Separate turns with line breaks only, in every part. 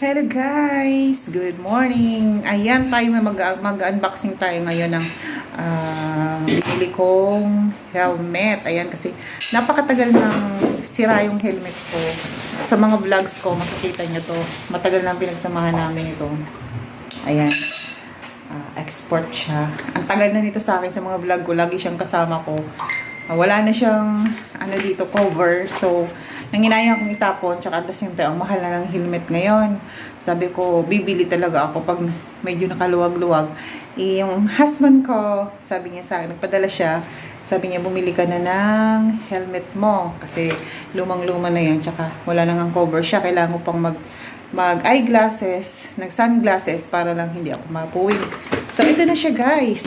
Hello guys! Good morning! Ayan tayo, may mag- mag-unboxing tayo ngayon ng ah, binili kong helmet. Ayan kasi napakatagal nang sira yung helmet ko. Sa mga vlogs ko, makikita nyo to. Matagal nang pinagsamahan namin ito. Ayan. Ah, export siya. Ang tagal na nito sa akin sa mga vlog ko. Lagi siyang kasama ko. Ah, wala na siyang ano dito, cover. So, nanginayang akong itapon. Tsaka at the same time, ang mahal na ng helmet ngayon. Sabi ko, bibili talaga ako pag medyo nakaluwag-luwag. Eh, yung husband ko, sabi niya sa akin, nagpadala siya. Sabi niya, bumili ka na ng helmet mo. Kasi lumang-luma na yan. Tsaka wala nang ang cover siya. Kailangan ko pang mag mag eyeglasses, nag sunglasses para lang hindi ako mapuwing. So ito na siya guys.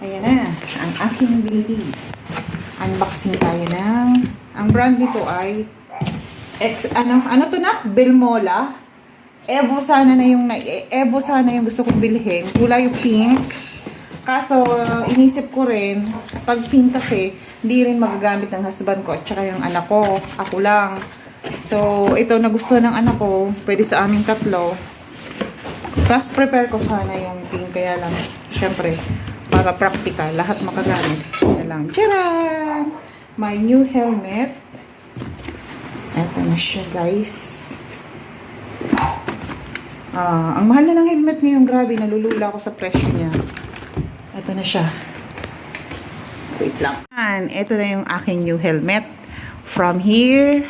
Ayan na, ang aking binili. Unboxing tayo ng ang brand nito ay X, ano, ano to na? Belmola. Evo sana na yung Evo sana yung gusto kong bilhin. Kulay yung pink. Kaso, inisip ko rin, pag pink kasi, hindi rin magagamit ng husband ko at saka yung anak ko. Ako lang. So, ito nagustuhan ng anak ko. Pwede sa aming tatlo. Tapos, prepare ko sana yung pink. Kaya lang, syempre, para practical, lahat makagamit. Kaya lang, tcharan! My new helmet. Ito na siya, guys. Ah, ang mahal na ng helmet ngayon, grabe, nalulula ako sa presyo niya. Ito na siya. Wait lang. Yan, ito na yung aking new helmet. From here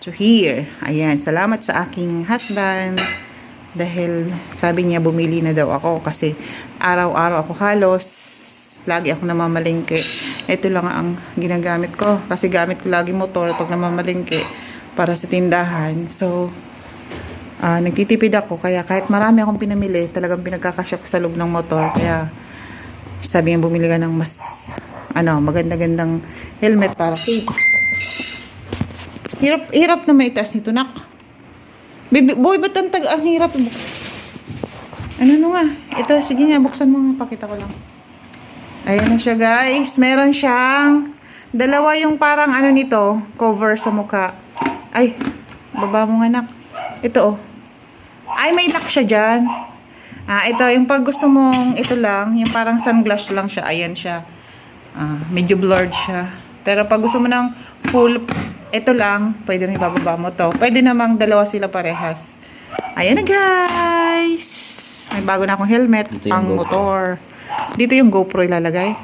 to here. Ayan, salamat sa aking husband. Dahil sabi niya bumili na daw ako kasi araw-araw ako halos lagi ako namamalingke. Ito lang ang ginagamit ko kasi gamit ko lagi motor pag namamalingke para sa tindahan. So, ah nagtitipid ako kaya kahit marami akong pinamili, talagang pinagkakasya ko sa loob ng motor. Kaya sabi niya bumili ka ng mas ano, maganda-gandang helmet para safe. Hirap, hirap na may itaas nito, nak. Baby, boy, ba't ang tag ang hirap? Ano no nga? Ito, sige nga, buksan mo nga, pakita ko lang. Ayan na siya, guys. Meron siyang dalawa yung parang ano nito, cover sa mukha. Ay, baba mo nga, nak. Ito, oh. Ay, may lock siya dyan. Ah, ito, yung pag gusto mong ito lang, yung parang sunglass lang siya. Ayan siya. Ah, medyo blurred siya. Pero pag gusto mo ng full, ito lang, pwede rin ibababa mo to. Pwede namang dalawa sila parehas. Ayan na guys! May bago na akong helmet, pang motor. Dito yung GoPro ilalagay.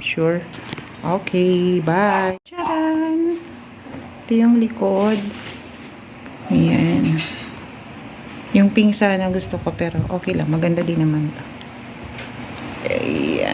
Sure. Okay, bye. Charan! Ito yung likod. Ayan. Yung pink sana gusto ko pero okay lang. Maganda din naman. Eh,